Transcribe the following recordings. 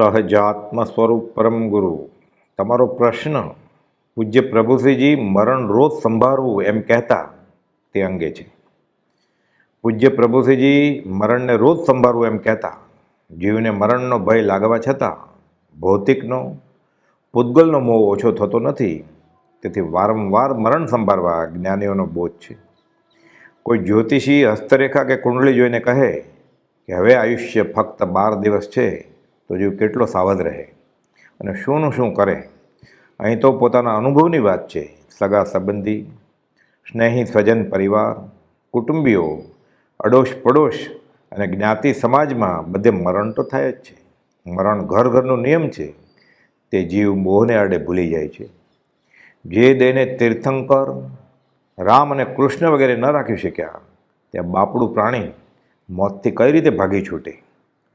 સહજાત્મ સ્વરૂપ પરમ ગુરુ. તમારો પ્રશ્ન, પૂજ્ય પ્રભુસિંહજી, મરણ રોજ સંભાળવું એમ કહેતા તે અંગે છે. પૂજ્ય પ્રભુસિંહજી, મરણને રોજ સંભાળવું એમ કહેતા. જીવને મરણનો ભય લાગવા છતાં ભૌતિકનો, પૂતગલનો મોહ ઓછો થતો નથી. તેથી વારંવાર મરણ સંભાળવા જ્ઞાનીઓનો બોધ છે. કોઈ જ્યોતિષી હસ્તરેખા કે કુંડળી જોઈને કહે કે, હવે આયુષ્ય ફક્ત બાર દિવસ છે તો જીવ કેટલો સાવધ રહે અને શુંનું શું કરે? અહીં તો પોતાના અનુભવની વાત છે. સગા સંબંધી, સ્નેહી સ્વજન પરિવાર, કુટુંબીઓ, અડોશ પડોશ અને જ્ઞાતિ સમાજમાં બધે મરણ તો થાય જ છે. મરણ ઘર ઘરનો નિયમ છે. તે જીવ મોહને આડે ભૂલી જાય છે. જે દેને તીર્થંકર, રામ અને કૃષ્ણ વગેરે ન રાખી શક્યા, ત્યાં બાપડું પ્રાણી મોતથી કઈ રીતે ભાગી છૂટે?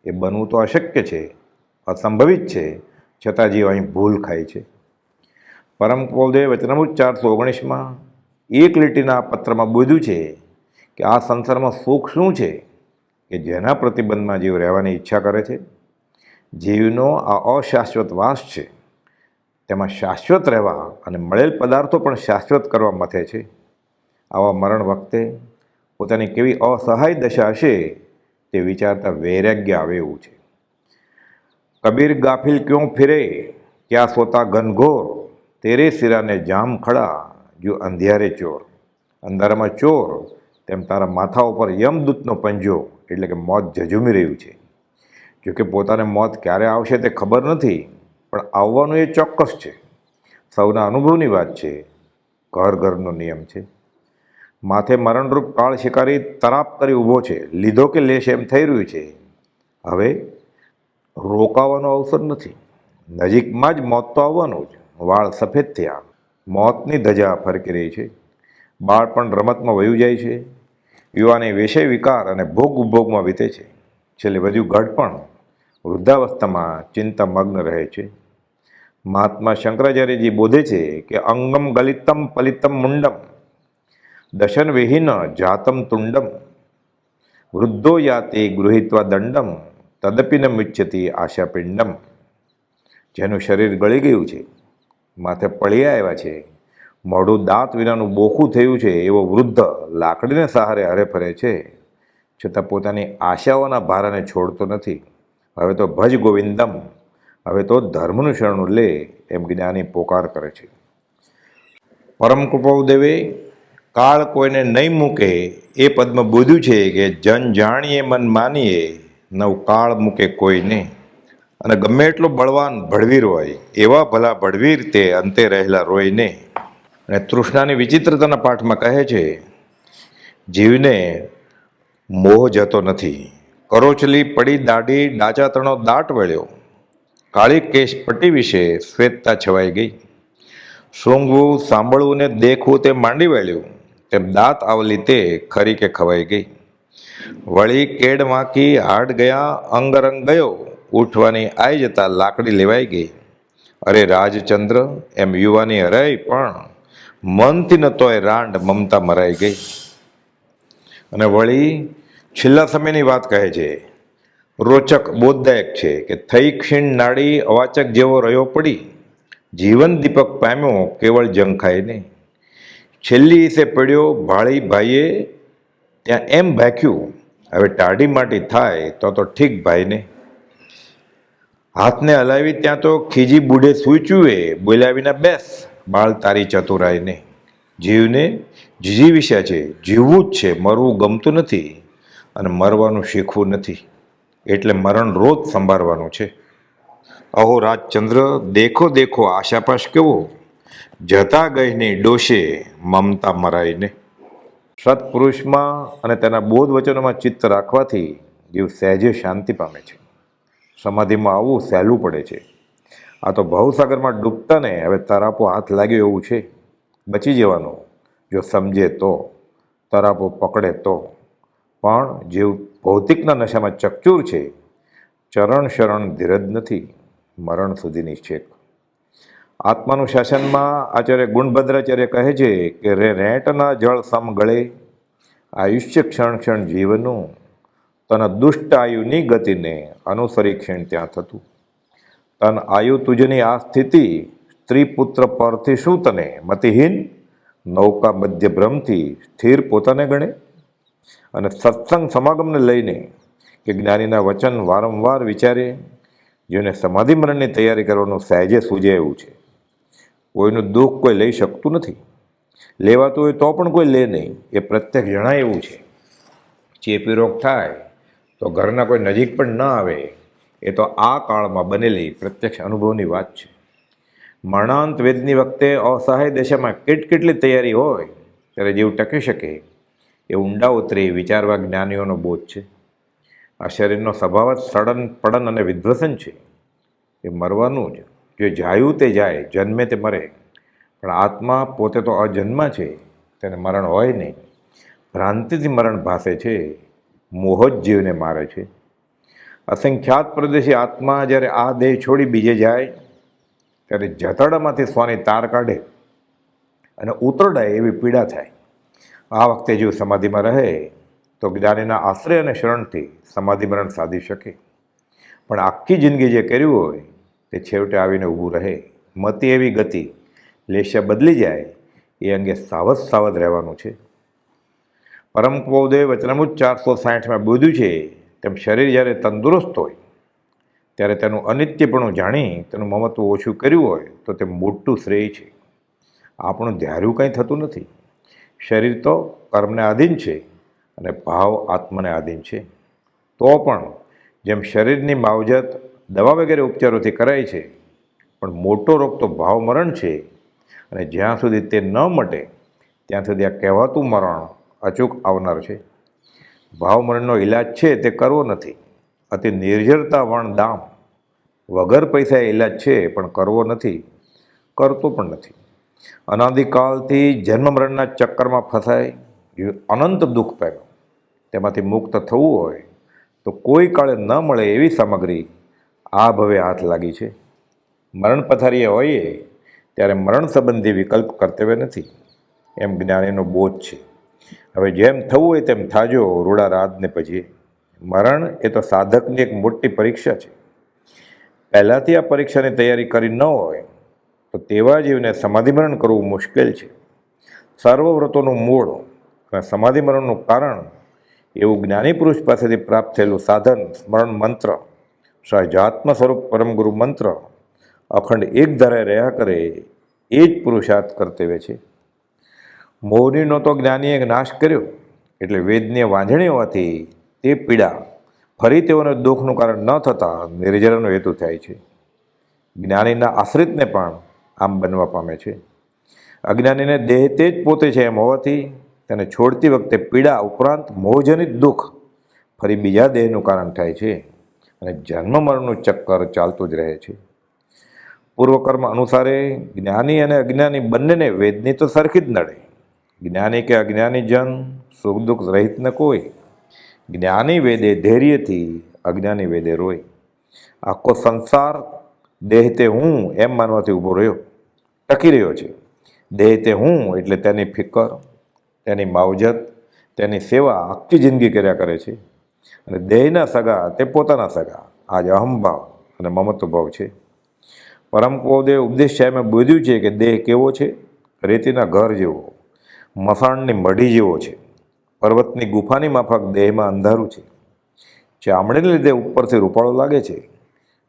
એ બનવું તો અશક્ય છે. અસંભવિત છે. છતાં જીવ અહીં ભૂલ ખાય છે. પરમ કૌલદેવ વચનામૃત ચારસો ઓગણીસમાં એક લીટીના પત્રમાં બોધ્યું છે કે આ સંસારમાં સુખ શું છે? કે જેના પ્રતિબંધમાં જીવ રહેવાની ઈચ્છા કરે છે? જીવનો આ અશાશ્વત વાસ છે. તેમાં શાશ્વત રહેવા અને મળેલ પદાર્થો પણ શાશ્વત કરવા મથે છે. આવા મરણ વખતે પોતાની કેવી અસહાય દશા હશે તે વિચારતા વૈરાગ્ય આવે એવું છે. કબીર ગાફિલ ક્यों ફિરે? ક્યાં સોતા ઘનઘોર? તેરે સિરાને જામ ખડા, જો અંધિયારે ચોર. અંધારામાં ચોર, તેમ તારા માથા ઉપર યમદૂતનો પંજો, એટલે કે મોત ઝઝુમી રહ્યું છે. જોકે પોતાને મોત ક્યારે આવશે તે ખબર નથી, પણ આવવાનું એ ચોક્કસ છે. સૌના અનુભવની વાત છે. ઘર ઘરનો નિયમ છે. માથે મરણરૂપ કાળ શિકારી તરાપ કરી ઊભો છે. લીધો કે લેશ એમ થઈ રહ્યું છે. હવે રોકાવાનો અવસર નથી. નજીકમાં જ મોત તો આવવાનું જ. વાળ સફેદ થયા. મોતની ધજા ફરકી રહી છે. બાળપણ રમતમાં વયું જાય છે. યુવાને વિષય વિકાર અને ભોગ ઉપભોગમાં વીતે છે. છેલ્લે વધુ પણ વૃદ્ધાવસ્થામાં ચિંતામગ્ન રહે છે. મહાત્મા શંકરાચાર્યજી બોધે છે કે અંગમ ગલિતમ પલિતમ મુંડમ દશન વિહીન જાતમ તુંડમ, વૃદ્ધો યાતે ગૃહિત્વા દંડમ તદપી ન મુચ્યતિ આશાપિંડમ. જેનું શરીર ગળી ગયું છે, માથે પળિયા આવ્યા છે, મોઢું દાંત વિનાનું બોખું થયું છે, એવો વૃદ્ધ લાકડીને સહારે હરે ફરે છે, છતાં પોતાની આશાઓના ભારાને છોડતો નથી. હવે તો ભજ ગોવિંદમ, હવે તો ધર્મનું શરણું લે એમ જ્ઞાની પોકાર કરે છે. પરમ કૃપાદેવે કાળ કોઈને નહીં મૂકે એ પદ્મ બોધ્યું છે કે જન જાણીએ મન માનીએ નવ કાળ મૂકે કોઈને અને ગમે એટલો બળવાન ભળવીર હોય, એવા ભલા ભળવીર તે અંતે રહેલા રોયને અને તૃષ્ણાની વિચિત્રતાના પાઠમાં કહે છે, જીવને મોહ જતો નથી. કરોચલી પડી દાઢી ડાચા તણો દાટ વળ્યો. કાળી કેશ પટ્ટી વિશે શ્વેતતા છવાઈ ગઈ. સૂંઘવું, સાંભળવું ને દેખવું તે માંડી વળ્યું. તેમ દાંત આવલી તે ખરી કે ખવાઈ ગઈ. વળી કેડ માખી હાડ ગયા, અંગરંગ ગયો. ઉઠવાની આઈ જતા લાકડી લેવાઈ ગઈ. અરે રાજચંદ્ર, એમ યુવાની હરાઈ પણ મનથી ન તોય રાંડ મમતા મરાઈ ગઈ. અને વળી છેલ્લા સમયની વાત કહે છે, રોચક બોધદાયક છે કે થઈ ક્ષીણ નાડી અવાચક જેવો રહ્યો પડી. જીવન દીપક પામ્યો, કેવળ જંખાય નહીં. છેલ્લી ઈસે પડ્યો ભાળી ભાઈએ ત્યાં એમ ભાખ્યું હવે ટાઢી માટી થાય તો તો ઠીક ભાઈને હાથને હલાવી ત્યાં તો ખીજી બુઢે સૂચુએ બોલાવીને બેસ, બાળ તારી ચતુરાઈને. જીવને જીજીવિષ્યા છે, જીવવું જ છે, મરવું ગમતું નથી અને મરવાનું શીખવું નથી. એટલે મરણ રોજ સંભાળવાનું છે. અહો રાજચંદ્ર, દેખો દેખો, આશાપાશ કેવો? જતા ગઈને ડોશે, મમતા મરાઈને. સત્પુરુષમાં અને તેના બોધ વચનોમાં ચિત્ત રાખવાથી જીવ સહેજે શાંતિ પામે છે. સમાધિમાં આવવું સહેલું પડે છે. આ તો ભવસાગરમાં ડૂબતા ને હવે તરાપો હાથ લાગ્યો એવું છે. બચી જવાનું. જો સમજે તો, તરાપો પકડે તો. પણ જીવ ભૌતિકના નશામાં ચકચૂર છે. ચરણ શરણ ધીરજ નથી. મરણ સુધીની છેક. આત્માનું શાસનમાં આચાર્ય ગુણભદ્રાચાર્ય કહે છે કે રે રેટના જળ સમ ગળે, આયુષ્ય ક્ષણ ક્ષણ જીવનું, તન દુષ્ટ આયુની ગતિને અનુસરી ક્ષણ ત્યાં થતું. તન આયુ તુજની આ સ્થિતિ સ્ત્રી પુત્ર પરથી શું તને મતિહીન? નૌકા મધ્ય ભ્રમથી સ્થિર પોતાને ગણે? અને સત્સંગ સમાગમને લઈને કે જ્ઞાનીના વચન વારંવાર વિચારે, જેને સમાધિ મરણની તૈયારી કરવાનું સહેજે સૂજે એવું છે. કોઈનું દુઃખ કોઈ લઈ શકતું નથી. લેવાતું હોય તો પણ કોઈ લે નહીં. એ પ્રત્યક્ષ જણાય એવું છે. ચેપી રોગ થાય તો ઘરના કોઈ નજીક પણ ન આવે. એ તો આ કાળમાં બનેલી પ્રત્યક્ષ અનુભવની વાત છે. મરણાંત વેદની વખતે અસહાય દશામાં કેટ કેટલી તૈયારી હોય ત્યારે જીવ ટકી શકે. એ ઊંડા ઉતરી વિચારવા જ્ઞાનીઓનો બોધ છે. આ શરીરનો સ્વભાવ જ સડન પડન અને વિધ્વસન છે. એ મરવાનું જ. જે જાયું તે જાય, જન્મે તે મરે. પણ આત્મા પોતે તો અજન્મા છે, તેને મરણ હોય નહીં. ભ્રાંતિથી મરણ ભાસે છે, મોહ જ જીવને મારે છે. અસંખ્યાત પ્રદેશી આત્મા જ્યારે આ દેહ છોડી બીજે જાય, ત્યારે જતડામાંથી સ્વાની તાર કાઢે અને ઉતરડાય એવી પીડા થાય. આ વખતે જો સમાધિમાં રહે, તો જ્ઞાનીના આશ્રય અને શરણથી સમાધિ મરણ સાધી શકે. પણ આખી જિંદગી જે કર્યું હોય તે છેવટે આવીને ઊભું રહે. મતી એવી ગતિ લેશે બદલી જાય, એ અંગે સાવધ સાવધ રહેવાનું છે. પરમ કૌદે વચનમુજ ચારસો સાઠમાં બોધ્યું છે, તેમ શરીર જ્યારે તંદુરસ્ત હોય, ત્યારે તેનું અનિત્યપણું જાણી, તેનું મમત્વ ઓછું કર્યું હોય, તો તે મોટું શ્રેય છે. આપણું ધાર્યું કંઈ થતું નથી. શરીર તો કર્મને આધીન છે અને ભાવ આત્માને આધીન છે. તો પણ જેમ શરીરની માવજત દવા વગેરે ઉપચારોથી કરાય છે, પણ મોટો રોગ તો ભાવ મરણ છે. અને જ્યાં સુધી તે ન મટે, ત્યાં સુધી આ કહેવાતું મરણ અચૂક આવનાર છે. ભાવમરણનો ઈલાજ છે તે કરવો નથી. અતિ નિર્જરતા વણ દામ વગર પૈસા ઈલાજ છે, પણ કરવો નથી, કરતો પણ નથી. અનાદિકાલથી જન્મ મરણના ચક્કરમાં ફસાય અનંત દુઃખ પામ્યો તેમાંથી મુક્ત થવું હોય, તો કોઈ કાળે ન મળે એવી સામગ્રી આ ભવે હાથ લાગી છે. મરણ પથારીએ હોઈએ ત્યારે મરણ સંબંધી વિકલ્પ કર્તવ્ય નથી. એમ જ્ઞાનીનો બોધ છે. હવે જેમ થવું હોય તેમ થાજો, રૂડા રાતને પછી મરણ એ તો સાધકની એક મોટી પરીક્ષા છે. પહેલાંથી આ પરીક્ષાની તૈયારી કરી ન હોય, તો તેવા જીવને સમાધિમરણ કરવું મુશ્કેલ છે. સર્વવ્રતોનું મૂળ અને સમાધિમરણનું કારણ એવું જ્ઞાની પુરુષ પાસેથી પ્રાપ્ત થયેલું સાધન, સ્મરણ મંત્ર સહજાત્મ સ્વરૂપ પરમગુરુ મંત્ર અખંડ એક ધારે રહ્યા કરે, એ જ પુરુષાર્થ કર્તવ્ય છે. મૌનીનો તો જ્ઞાનીએ નાશ કર્યો, એટલે વેદને વાંઝણી હોવાથી તે પીડા ફરી તેઓને દુઃખનું કારણ ન થતાં નિર્જરાનો હેતુ થાય છે. જ્ઞાનીના આશ્રિતને પણ આમ બનવા પામે છે. અજ્ઞાનીને દેહ તે જ પોતે છે એમ હોવાથી તેને છોડતી વખતે પીડા ઉપરાંત મોહજનિત દુઃખ ફરી બીજા દેહનું કારણ થાય છે. અને જન્મ મરણનું ચક્કર ચાલતું જ રહે છે. પૂર્વકર્મ અનુસારે જ્ઞાની અને અજ્ઞાની બંનેને વેદની તો સરખી જ નડે. જ્ઞાની કે અજ્ઞાની જન સુખ દુઃખ રહિત ન કોઈ. જ્ઞાની વેદે ધૈર્યથી, અજ્ઞાની વેદે રોય. આખો સંસાર દેહ તે હું એમ માનવાથી ઊભો રહ્યો. ટકી રહ્યો છે. દેહ તે હું એટલે તેની ફિકર, તેની માવજત, તેની સેવા આખી જિંદગી કર્યા કરે છે. અને દેહના સગા તે પોતાના સગા. આજ અહમભાવ અને મમત્વ ભાવ છે. પરમ કોદેવ ઉપદેશ સાહેબે બોધ્યું છે કે દેહ કેવો છે? રેતીના ઘર જેવો, મસાણની મઢી જેવો છે. પર્વતની ગુફાની માફક દેહમાં અંધારું છે. ચામડીને લીધે ઉપરથી રૂપાળો લાગે છે.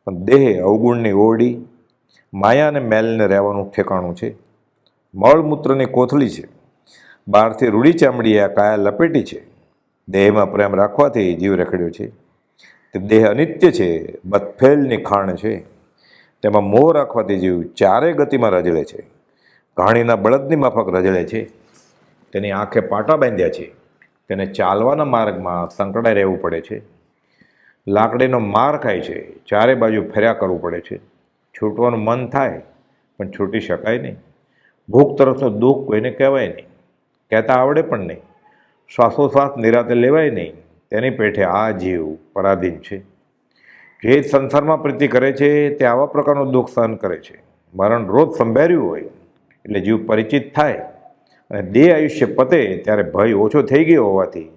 પણ દેહ અવગુણની ઓરડી, માયા અને મેલને રહેવાનું ઠેકાણું છે. મળમૂત્રની કોથળી છે. બહારથી રૂડી ચામડી આ કાયા લપેટી છે. દેહમાં પ્રેમ રાખવાથી જીવ રખડ્યો છે. તે દેહ અનિત્ય છે બતફેલની ખાણ છે. તેમાં મોહ રાખવાથી જીવ ચારે ગતિમાં રજળે છે. ઘાણીના બળદની માફક રજળે છે. તેની આંખે પાટા બાંધ્યા છે. તેને ચાલવાના માર્ગમાં સંકળાઈ રહેવું પડે છે. લાકડીનો માર ખાય છે. ચારે બાજુ ફેર્યા કરવું પડે છે. છૂટવાનું મન થાય, પણ છૂટી શકાય નહીં. ભૂખ તરફનું દુઃખ કોઈને કહેવાય નહીં. કહેતા આવડે પણ નહીં. શ્વાસોશ્વાસ નિરાતે લેવાય નહીં. તેની પેઠે આ જીવ પરાધીન છે. જે સંસારમાં પ્રીતિ કરે છે, તે આવા પ્રકારનું દુઃખ સહન કરે છે. મરણ રોજ સંભાળ્યું હોય, એટલે જીવ પરિચિત થાય અને દેહ આયુષ્ય પતે ત્યારે ભય ઓછો થઈ ગયો હોવાથી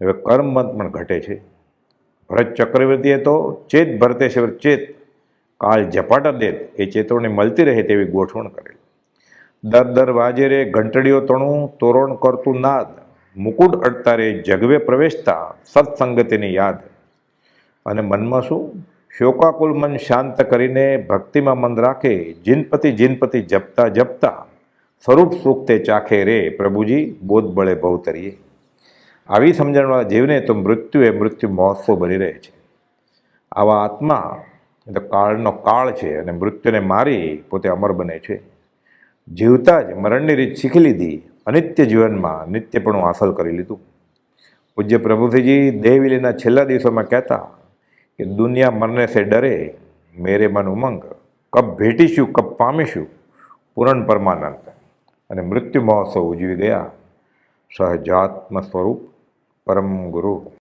હવે કર્મમત પણ ઘટે છે. ભરત ચક્રવર્તીએ તો ચેત ભરતેશ્વર ચેત કાળ ઝપાટા દેત એ ચેતવણી મળતી રહે તેવી ગોઠવણ કરેલી. દર દર વાજેરે ઘંટડીઓ તણું, તોરણ કરતું નાદ. મુકુટ અડતારે જગવે પ્રવેશતા સત્સંગતિની યાદ. અને મનમાં શું? શોકાકુલ મન શાંત કરીને ભક્તિમાં મન રાખે, જીનપતિ જીનપતિ જપતા જપતા સ્વરૂપ સુખ તે ચાખે રે પ્રભુજી બોધ બળે ભવતરીએ આવી સમજણવાળા જીવને તો મૃત્યુ એ મૃત્યુ મહોત્સવ બની રહે છે. આવા આત્મા એ તો કાળનો કાળ છે અને મૃત્યુને મારી પોતે અમર બને છે. જીવતા જ મરણની રીત શીખી લીધી અનિત્ય જીવનમાં નિત્યપણું હાંસલ કરી લીધું. પૂજ્ય પ્રભુજીજી દેહવિલીના છેલ્લા દિવસોમાં કહેતા કે દુનિયા મરને સે ડરે, મેરે મન ઉમંગ, કબ ભેટીશું, કબ પામીશું, પૂરણ પરમાનંદ. અને મૃત્યુ મહોત્સવ ઉજવી ગયા. સહજાત્મ સ્વરૂપ પરમ ગુરુ.